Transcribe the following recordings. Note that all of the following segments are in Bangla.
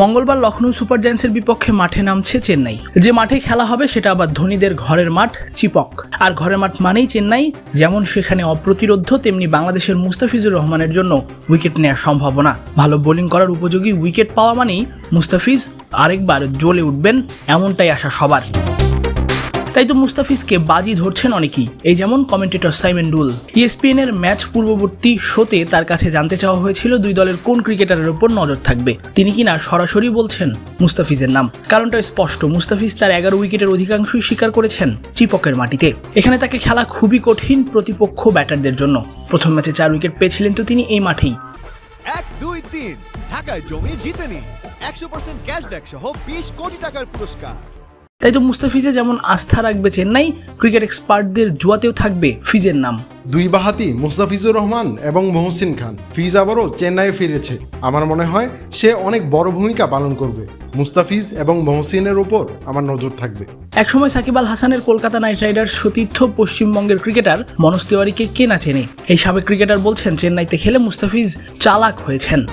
মঙ্গলবার লখনৌ সুপার জায়ান্টসের বিপক্ষে মাঠে নামছে চেন্নাই। যে মাঠে খেলা হবে সেটা আবার ধোনিদের ঘরের মাঠ, চিপক। আর ঘরের মাঠ মানেই চেন্নাই, যেমন সেখানে অপ্রতিরোধ তেমনি বাংলাদেশের মুস্তাফিজুর রহমানের জন্য উইকেট নেওয়ার সম্ভাবনা। ভালো বোলিং করার উপযোগী উইকেট পাওয়া মানেই মুস্তাফিজ আরেকবার জ্বলে উঠবেন, এমনটাই আশা সবার। তাই তো মুস্তাফিজকে বাজি ধরছেন অনেকেই। এই যেমন কমেন্টেটর সাইমেন ডুল ইএসপিএন এর ম্যাচ পূর্ববর্তী শোতে তার কাছে জানতে চাওয়া হয়েছিল দুই দলের কোন ক্রিকেটারের উপর নজর থাকবে। তিনি কিনা সরাসরি বলছেন মুস্তাফিজের নাম? কারণটা স্পষ্ট। মুস্তাফিজ তার এগারো উইকেটের অধিকাংশই স্বীকার করেছেন চিপকের মাটিতে। এখানে তাকে খেলা খুবই কঠিন প্রতিপক্ষ ব্যাটারদের জন্য। প্রথম ম্যাচে চার উইকেট পেয়েছিলেন তো তিনি এই মাঠেই। এক, দুই, তিন। ঢাকায় জমি জিতে নিন একশো পার্সেন্ট ক্যাশব্যাক সহ বিশ কোটি টাকার পুরস্কার। তাই তো মুস্তাফিজে যেমন আস্থা রাখবে চেন্নাই ক্রিকেট এক্সপার্টদের জুয়াতেও থাকবে ফিজের নাম। দুই বাহাতি মুস্তাফিজুর রহমান এবং মহসিন খান। ফিজ আবারও চেন্নাইয়ে ফিরেছে। আমার মনে হয় সে অনেক বড় ভূমিকা পালন করবে। মুস্তাফিজ এবং মহসিনের ওপর আমার নজর থাকবে। একসময় সাকিব আল হাসানের কলকাতা নাইট রাইডার্স সতীর্থ পশ্চিমবঙ্গের ক্রিকেটার মনোজ তিওয়ারিকে কে না চেনে? এই সাবেক ক্রিকেটার বলছেন চেন্নাইতে খেলে মুস্তাফিজ চালাক হয়েছেন।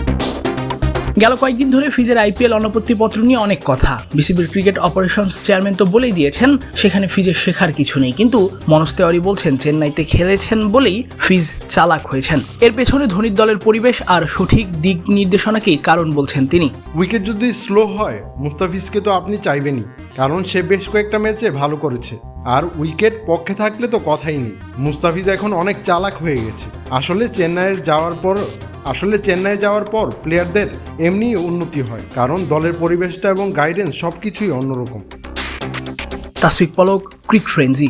গেল কয়েকদিন ধরে ফিজের আইপিএল অনাপত্তিপত্র নিয়ে অনেক কথা। বিসিবির ক্রিকেট অপারেশনস চেয়ারম্যান তো বলেই দিয়েছেন, সেখানে ফিজের শেখার কিছু নেই। কিন্তু মনোজ তেওয়ারি বলছেন, চেন্নাইতে খেলেছেন বলেই ফিজ চালাক হয়েছেন। এর পেছনে ধোনির দলের পরিবেশ আর সঠিক দিক নির্দেশনাকেই কারণ বলছেন তিনি। উইকেট যদি স্লো হয়, মুস্তাফিজকে তো আপনি চাইবেনই, কারণ সে বেশ কয়েকটা ম্যাচে ভালো করেছে। আর উইকেট পক্ষে থাকলে তো কথাই নেই। মুস্তাফিজ এখন অনেক চালাক হয়ে গেছে। আসলে চেন্নাইয়ের যাওয়ার পর আসলে চেন্নাই যাওয়ার পর প্লেয়ারদের এমনি উন্নতি হয়, কারণ দলের পরিবেশটা এবং গাইডেন্স সব কিছুই অন্যরকম। তাসফিক পলক, ক্রিক ফ্রেন্জি